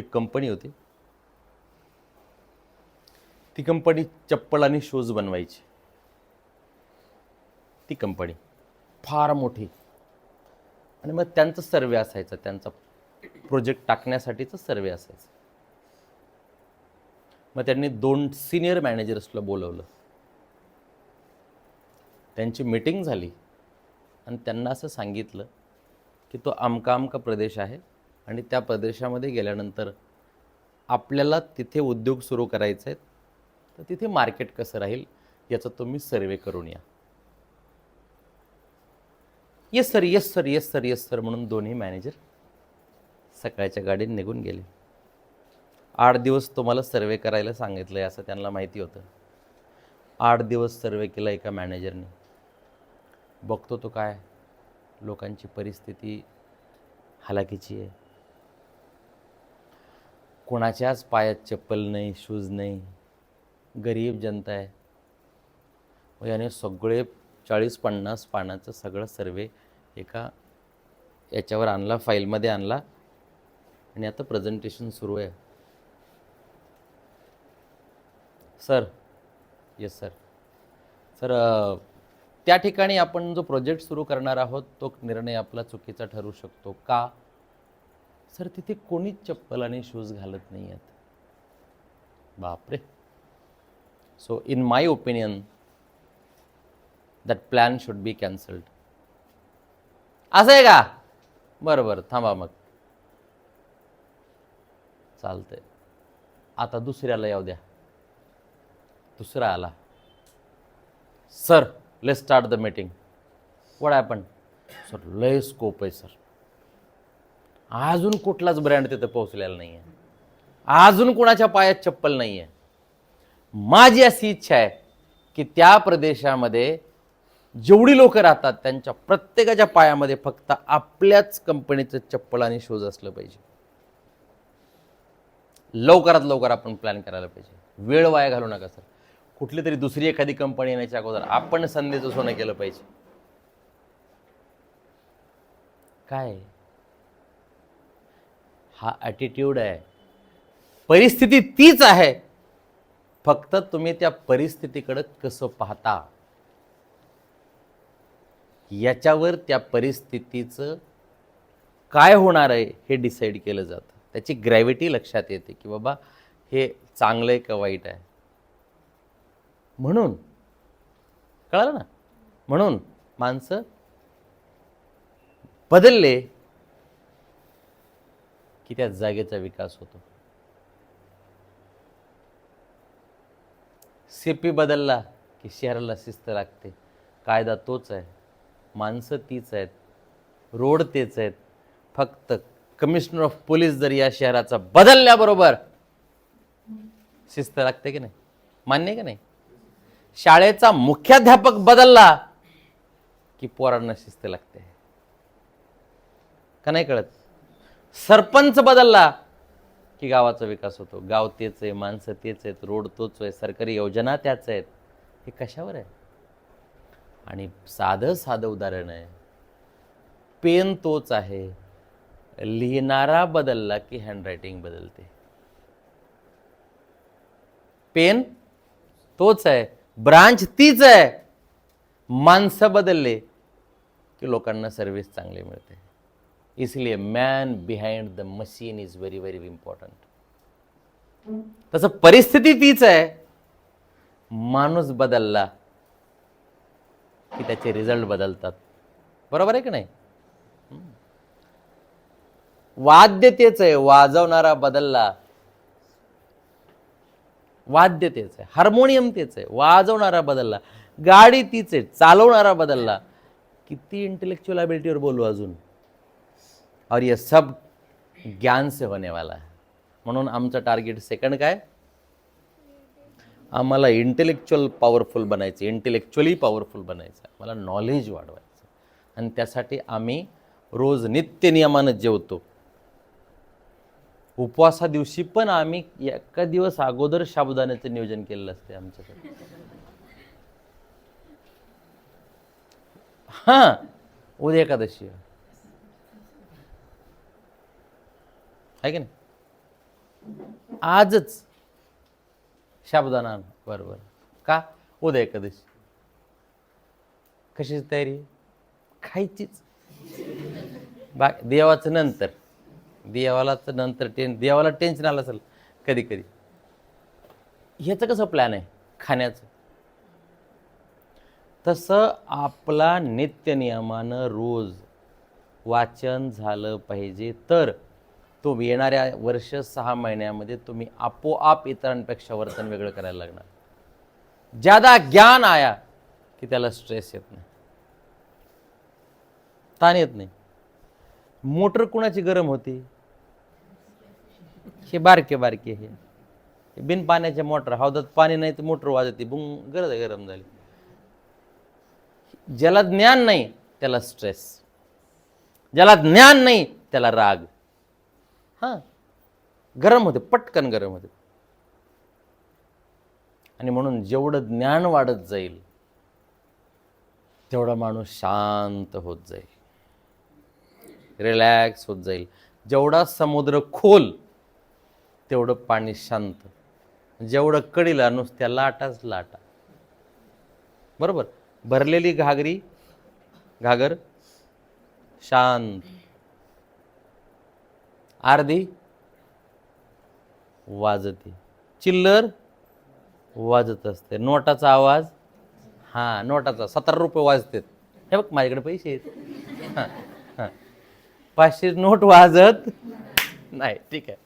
एक कंपनी होती. ती कंपनी चप्पल आणि शूज बनवायची. ती कंपनी फार मोठी. आणि मग त्यांचा सर्वे असायचा. त्यांचा प्रोजेक्ट टाकण्यासाठीचा सर्वे असायचा. मग त्यांनी दोन सिनियर मॅनेजर्सला बोलवलं. त्यांची मीटिंग झाली. आणि त्यांना असं सांगितलं की तो आमका आमका प्रदेश आहे. आणि त्या प्रदेशामध्ये गेल्यानंतर आपल्याला तिथे उद्योग सुरू करायचे आहेत तर तिथे मार्केट कसं राहील याचा तुम्ही सर्वे करून या. Yes sir yes sir yes sir yes sir म्हणून दोन्ही मॅनेजर सकाळच्या गाडीत निघून गेले. आठ दिवस तुम्हाला सर्वे करायला सांगितलं आहे असं त्यांना माहिती होतं. आठ दिवस सर्वे केला एका मॅनेजरने बघतो तो काय? लोकांची परिस्थिती हालाकीची आहे. कोणाच्याच पायात चप्पल नाही शूज नाही. गरीब जनता आहे. व याने सगळे चाळीस पन्नास पानाचं सगळं सर्वे एका याच्यावर आणला फाईलमध्ये आणला. आणि आता प्रेझेंटेशन सुरू आहे. सर येस सर सर त्या ठिकाणी आपण जो प्रोजेक्ट सुरू करणार आहोत तो निर्णय आपला चुकीचा ठरू शकतो का? सर तिथे कोणीच चप्पल आणि शूज घालत नाही आहेत बापरे. So in my opinion that plan should be cancelled असं आहे का? बरं बरं थांबा मग. चालतंय. आता दुसऱ्याला येऊ द्या. दुसरा आला. Sir let start the meeting वड आपण सर लय स्कोप आहे सर अजून कुठलाच ब्रँड तिथं पोहोचलेला नाही आहे अजून कुणाच्या पायात चप्पल नाही आहे माझी अशी इच्छा आहे की त्या प्रदेशामध्ये जेवढी लोक राहतात त्यांच्या प्रत्येकाच्या पायामध्ये फक्त आपल्याच कंपनीचं चप्पल आणि शूज असलं पाहिजे. लवकरात लवकर आपण प्लॅन करायला पाहिजे. वेळ वाया घालू नका सर कुठली तरी दुसरी एखादी कंपनी येण्याच्या अगोदर आपण संधीचं सोनं केलं पाहिजे. काय? हा ॲटिट्यूड आहे. परिस्थिती तीच आहे. फक्त तुम्ही त्या परिस्थितीकडं कसं पाहता? याच्यावर त्या परिस्थितीचं काय होणार आहे हे डिसाईड केलं जातं. त्याची ग्रॅव्हिटी लक्षात येते की बाबा हे चांगलं आहे का वाईट आहे? म्हणून. कळालं ना? म्हणून माणसं बदलले. की त्या जागेचा विकास होतो. सीपी बदलला की शहराला शिस्त लागते. कायदा तोच आहे. माणसं तीच आहेत. रोड तेच आहेत. फक्त कमिशनर ऑफ पोलीस जर या शहराचा बदलल्याबरोबर शिस्त लागते की नाही? मान्य की नाही? शाळेचा मुख्याध्यापक बदलला की पोरांना शिस्त लागते. का नाही कळत? सरपंच बदलला की गावाचा विकास होतो. गाव तेच आहे माणसं तेच आहेत रोड तोच आहे सरकारी योजना त्याच आहेत. हे कशावर आहे? आणि साधं साधं उदाहरण आहे. पेन तोच आहे. लिहिणारा बदलला की हँडरायटिंग बदलते. पेन तोच आहे. ब्रांच तीच आहे. माणसं बदलले की लोकांना सर्व्हिस चांगली मिळते. इसलिए man behind the machine is very very important तसं परिस्थिती तीच आहे. माणूस बदलला की त्याचे रिझल्ट बदलतात. बरोबर आहे की नाही? वाद्य तेच आहे. वाजवणारा बदलला. वाद्य तेच आहे. हार्मोनियम तेच आहे. वाजवणारा बदलला. गाडी तीच आहे. चालवणारा बदलला. किती इंटेलेक्च्युअल अबिलिटीवर बोलू अजून? और ये सब ज्ञान से होने वाला है। म्हणून आमचं टार्गेट सेकंड काय? आम्हाला इंटेलेक्च्युअल पॉवरफुल बनायचं इंटेलेक्च्युअली पॉवरफुल बनायचं आहे. मला नॉलेज वाढवायचं आणि त्यासाठी आम्ही रोज नित्य नियमानं जेवतो. उपवासा दिवशी पण आम्ही एका दिवस अगोदर साबुदाण्याचं नियोजन केलेलं असते आमच्याकडे हां उद्या एकादशी आहे की नाही? आजच. शाबदाना बरोबर का? उद्या एकादशी. कशाची तयारी? खायचीच. बा देवाचं नंतर. देवालाच नंतर टेन देवाला टेन्शन आलं असेल कधी कधी. ह्याचं कसं प्लॅन आहे? खाण्याचं. तसं आपला नित्यनियमानं रोज वाचन झालं पाहिजे तर तो येणाऱ्या वर्ष सहा महिन्यामध्ये तुम्ही आपोआप इतरांपेक्षा वर्तन वेगळं करायला लागणार. ज्यादा ज्ञान आया की त्याला स्ट्रेस येत नाही. ताण येत नाही. मोटर कुणाची गरम होती? हे बारके बारके हे. हे बिन पाण्याचे मोटर. हौदात पाणी नाही तर मोटर वाजते. बुंग गरज गरम झाली. ज्याला ज्ञान नाही त्याला स्ट्रेस ज्याला ज्ञान नाही त्याला राग. हां. गरम होते पटकन गरम होते आणि म्हणून जेवढं ज्ञान वाढत जाईल तेवढा माणूस शांत होत जाईल. रिलॅक्स होत जाईल. जेवढा समुद्र खोल तेवढं पाणी शांत. जेवढं कडीला नुसत्या लाटाच लाटा. बरोबर? भरलेली घागरी घागर शांत. अर्धी वाजते. चिल्लर वाजत असते. नोटाचा आवाज हां नोटाचा. सतरा रुपये वाजतात. हे बघ माझ्याकडे पैसे आहेत. हां हां. पाचशे नोट वाजत नाही. ठीक आहे.